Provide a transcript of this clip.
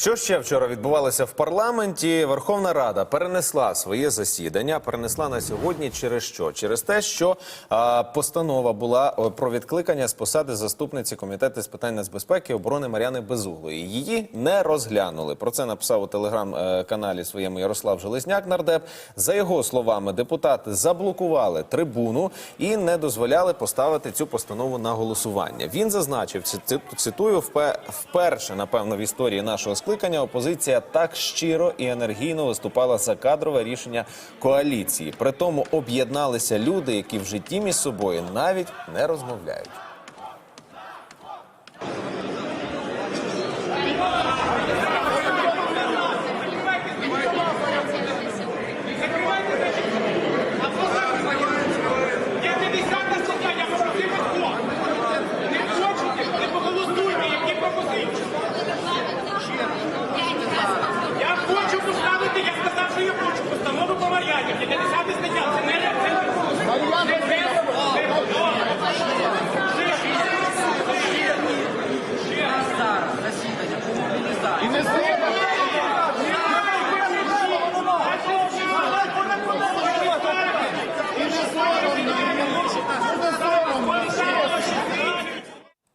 Що ще вчора відбувалося в парламенті? Верховна Рада перенесла своє засідання. Перенесла на сьогодні через що? Через те, що а, постанова була про відкликання з посади заступниці комітету з питань нацбезпеки і оборони Мар'яни Безуглої. Її не розглянули. Про це написав у телеграм-каналі своєму Ярослав Железняк. Нардеп за його словами, депутати заблокували трибуну і не дозволяли поставити цю постанову на голосування. Він зазначив, цитую, вперше, напевно, в історії нашого скликання опозиція так щиро і енергійно виступала за кадрове рішення коаліції. При тому об'єдналися люди, які в житті між собою навіть не розмовляють.